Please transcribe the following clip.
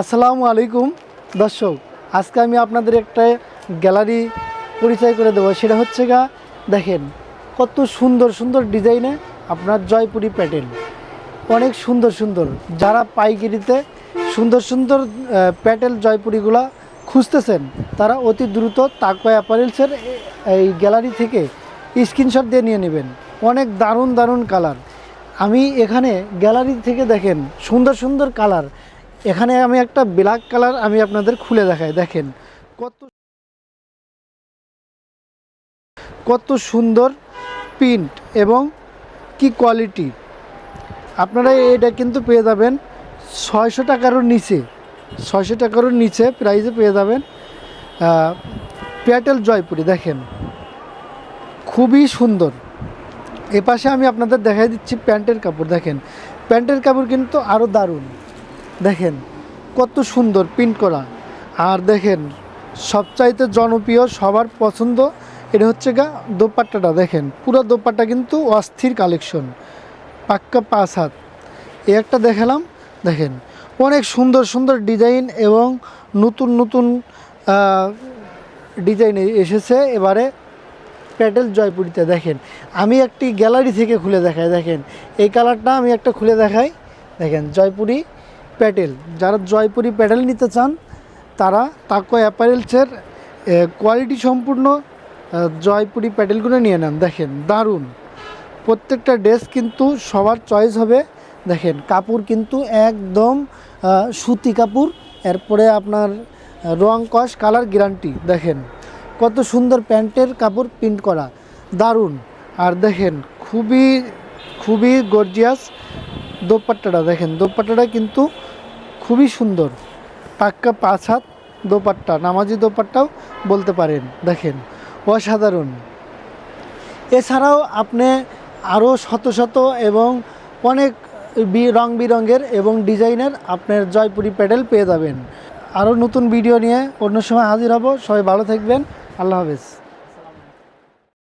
আসসালামু আলাইকুম, দর্শক। আজকে আমি আপনাদের একটা গ্যালারি পরিচয় করে দেবো। সেটা হচ্ছে গা, দেখেন, কত সুন্দর সুন্দর ডিজাইনে আপনার জয়পুরি প্যাটেল। অনেক সুন্দর সুন্দর। যারা পাইকারিতে সুন্দর সুন্দর প্যাটেল জয়পুরিগুলা খুঁজতেছেন, তারা অতি দ্রুত তাকওয়া অ্যাপারেলসের এই গ্যালারি থেকে স্ক্রিনশট দিয়ে নিয়ে নেবেন। অনেক দারুণ দারুণ কালার। আমি এখানে গ্যালারি থেকে দেখেন সুন্দর সুন্দর কালার। এখানে আমি একটা ব্ল্যাক কালার আমি আপনাদের খুলে দেখাই, দেখেন। কত কত সুন্দর প্রিন্ট এবং কি কোয়ালিটি আপনারা এটা কিন্তু পেয়ে যাবেন ছয়শো টাকারও নিচে, ছয়শো টাকারও নিচে প্রাইসে পেয়ে যাবেন প্যাটেল জয়পুরি দেখেন। খুবই সুন্দর। এ পাশে আমি আপনাদের দেখাই দিচ্ছি প্যান্টের কাপড়, দেখেন। প্যান্টের কাপড় কিন্তু আরও দারুণ। দেখেন, কত সুন্দর প্রিন্ট করা। আর দেখেন, সবচাইতে জনপ্রিয়, সবার পছন্দ, এটা হচ্ছে গা দোপাট্টাটা, দেখেন। পুরো দোপাট্টা কিন্তু অস্থির কালেকশন পাক্কা পাঁচ হাত। এই একটা দেখালাম, দেখেন, অনেক সুন্দর সুন্দর ডিজাইন এবং নতুন নতুন ডিজাইন এসেছে। এবারে প্যাটেল জয়পুরিতে, দেখেন, আমি একটি গ্যালারি থেকে খুলে দেখাই, দেখেন। এই কালারটা আমি একটা খুলে দেখাই, দেখেন, জয়পুরি প্যাটেল যারা জয়পুরি প্যাটেল নিতে চান, তারা তাকো অ্যাপারেলসের কোয়ালিটি সম্পূর্ণ জয়পুরি প্যাটেলগুলো নিয়ে নেন। দেখেন, দারুণ। প্রত্যেকটা ড্রেস কিন্তু সবার চয়েস হবে। দেখেন, কাপড় কিন্তু একদম সুতি কাপড়, এরপরে আপনার রং কস কালার গ্যারান্টি দেখেন, কত সুন্দর প্যান্টের কাপড় প্রিন্ট করা। দারুণ। আর দেখেন, খুবই খুবই গর্জিয়াস দোপাট্টাটা। দেখেন, দোপাট্টাটা কিন্তু খুবই সুন্দর। পাক্কা পাঁচ হাত দোপাট্টা, নামাজি দোপাট্টাও বলতে পারেন, দেখেন, অসাধারণ। এছাড়াও আপনি আরও শত শত এবং অনেক বি- রং বিরঙের এবং ডিজাইনের আপনার জয়পুরি প্যাডেল পেয়ে যাবেন। আরও নতুন ভিডিও নিয়ে অন্য সময় হাজির হব, সবাই ভালো থাকবেন, আল্লাহ হাফেজ।